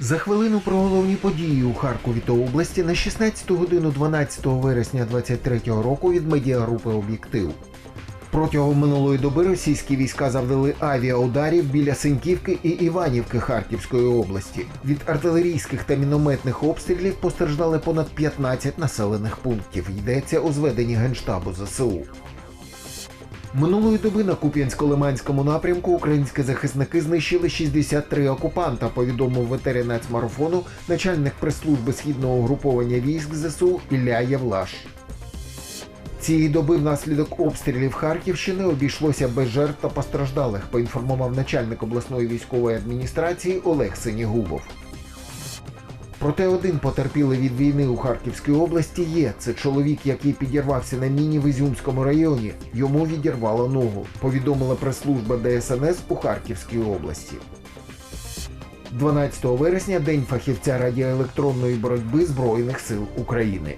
За хвилину про головні події у Харкові та області на 16 годину 12 вересня 2023 року від медіагрупи Об'єктив. Протягом минулої доби російські війська завдали авіаударів біля Синьківки і Іванівки Харківської області. Від артилерійських та мінометних обстрілів постраждали понад 15 населених пунктів. Йдеться у зведенні генштабу ЗСУ. Минулої доби на Куп'янсько-Лиманському напрямку українські захисники знищили 63 окупанта, повідомив ветеран нацмарафону начальник прес-служби східного угруповання військ ЗСУ Ілля Євлаш. Цієї доби внаслідок обстрілів Харківщини обійшлося без жертв та постраждалих, поінформував начальник обласної військової адміністрації Олег Синігубов. Проте один потерпілий від війни у Харківській області є. Це чоловік, який підірвався на міні в Ізюмському районі. Йому відірвало ногу. Повідомила прес-служба ДСНС у Харківській області. 12 вересня день фахівця радіоелектронної боротьби Збройних сил України.